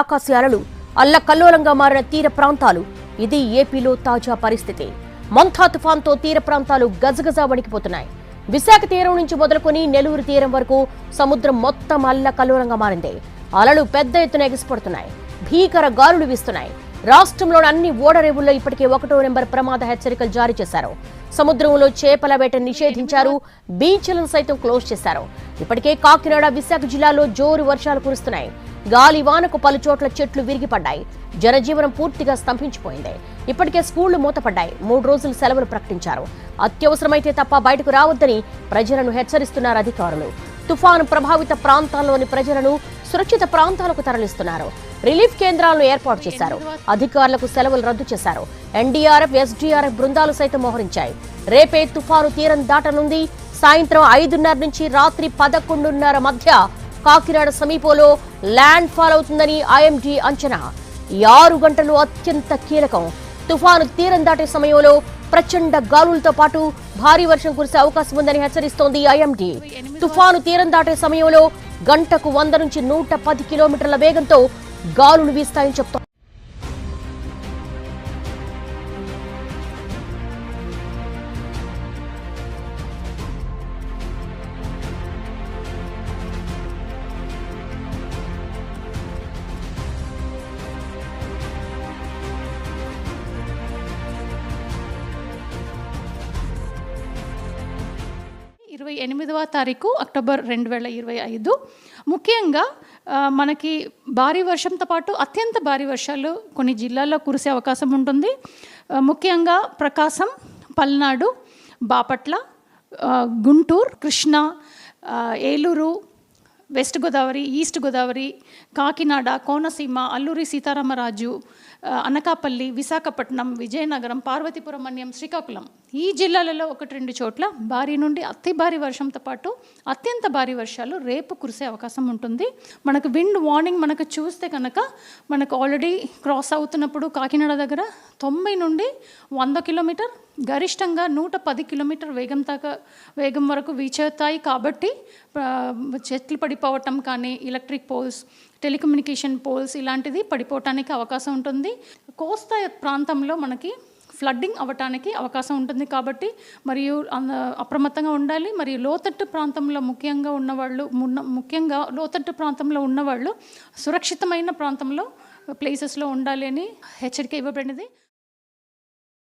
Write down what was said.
ఆకాశాలలు అల్లకల్లోలంగా మారిన తీర ప్రాంతాలు. ఇది ఏపీలో తాజా పరిస్థితి. మంథా తుఫాన్తో తీర ప్రాంతాలు గజగజ వణికిపోతున్నాయి. విశాఖ తీరం నుంచి మొదలుకొని నెల్లూరు తీరం వరకు సముద్రం మొత్తం అల్లకల్లోలంగా మారింది. అలలు పెద్ద ఎత్తున ఎగిసిపడుతున్నాయి. భీకర గాలులు వీస్తున్నాయి. రాష్ట్రంలోని అన్ని ఓడరేవుల్లో ఇప్పటికే ఒకటో నెంబర్ ప్రమాద హెచ్చరికలు జారీ చేశారు. సముద్రంలో చేపల వేట నిషేధించారు. బీచ్లను సైతం క్లోజ్ చేశారు. ఇప్పటికే కాకినాడ విశాఖ జిల్లాలో జోరు వర్షాలు కురుస్తున్నాయి. గాలి వానకు పలు చోట్ల చెట్లు విరిగిపడ్డాయి. జనజీవనం పూర్తిగా స్తంభించిపోయింది. ఇప్పటికే స్కూళ్ళు మూతపడ్డాయి. మూడు రోజులు సెలవులు ప్రకటించారు. అత్యవసరమైతే తప్ప బయటకు రావద్దని ప్రజలను హెచ్చరిస్తున్నారు అధికారులు. తుఫాను ప్రభావిత ప్రాంతాల్లోని ప్రజలను సురక్షిత ప్రాంతాలకు తరలిస్తున్నారు. రిలీఫ్ కేంద్రాలను ఏర్పాటు చేశారు. అధికారులకు సెలవులు రద్దు చేశారు. ఎన్డీఆర్ఎఫ్ ఎస్డీఆర్ఎఫ్ బృందాలు సైతం మోహరించాయి. రేపే తుఫాను తీరం దాటనుంది. సాయంత్రం ఐదున్నర నుంచి రాత్రి పదకొండున్నర మధ్య కాకినాడ సమీపంలో ల్యాండ్ ఫాల్ అవుతుందని ఐఎండీ అంచనా. ఈ ఆరు గంటలు అత్యంత కీలకం. తుఫాను తీరం దాటే సమయంలో ప్రచండ గాలులతో పాటు భారీ వర్షం కురిసే అవకాశం ఉందని హెచ్చరిస్తోంది ఐఎండీ. తుఫాను తీరం దాటే సమయంలో గంటకు వంద నుంచి నూట పది కిలోమీటర్ల వేగంతో గాలులు వీస్తాయని చెప్తోంది. ఇరవై ఎనిమిదవ తారీఖు అక్టోబర్ రెండు వేల ఇరవై ఐదు. ముఖ్యంగా మనకి భారీ వర్షంతో పాటు అత్యంత భారీ వర్షాలు కొన్ని జిల్లాల్లో కురిసే అవకాశం ఉంటుంది. ముఖ్యంగా ప్రకాశం పల్నాడు బాపట్ల గుంటూరు కృష్ణా ఏలూరు వెస్ట్ గోదావరి ఈస్ట్ గోదావరి కాకినాడ కోనసీమ అల్లూరి సీతారామరాజు అనకాపల్లి విశాఖపట్నం విజయనగరం పార్వతీపురం మన్యం శ్రీకాకుళం. ఈ జిల్లాలలో ఒకటి రెండు చోట్ల భారీ నుండి అతి భారీ వర్షంతో పాటు అత్యంత భారీ వర్షాలు రేపు కురిసే అవకాశం ఉంటుంది. మనకు విండ్ వార్నింగ్ మనకు చూస్తే కనుక మనకు ఆల్రెడీ క్రాస్ అవుతున్నప్పుడు కాకినాడ దగ్గర తొంభై నుండి వంద కిలోమీటర్ గరిష్టంగా నూట పది కిలోమీటర్ వేగం దాకా వేగం వరకు వీచవుతాయి కాబట్టి చెట్లు పడిపోవటం కానీ ఎలక్ట్రిక్ పోల్స్ టెలికమ్యూనికేషన్ పోల్స్ ఇలాంటిది పడిపోవటానికి అవకాశం ఉంటుంది. కోస్తా ప్రాంతంలో మనకి ఫ్లడ్డింగ్ అవ్వటానికి అవకాశం ఉంటుంది కాబట్టి మరియు అప్రమత్తంగా ఉండాలి. మరియు లోతట్టు ప్రాంతంలో ముఖ్యంగా ఉన్నవాళ్ళు మున్న ముఖ్యంగా లోతట్టు ప్రాంతంలో ఉన్నవాళ్ళు సురక్షితమైన ప్రాంతంలో ప్లేసెస్లో ఉండాలి అని హెచ్చరిక ఇవ్వబడినది.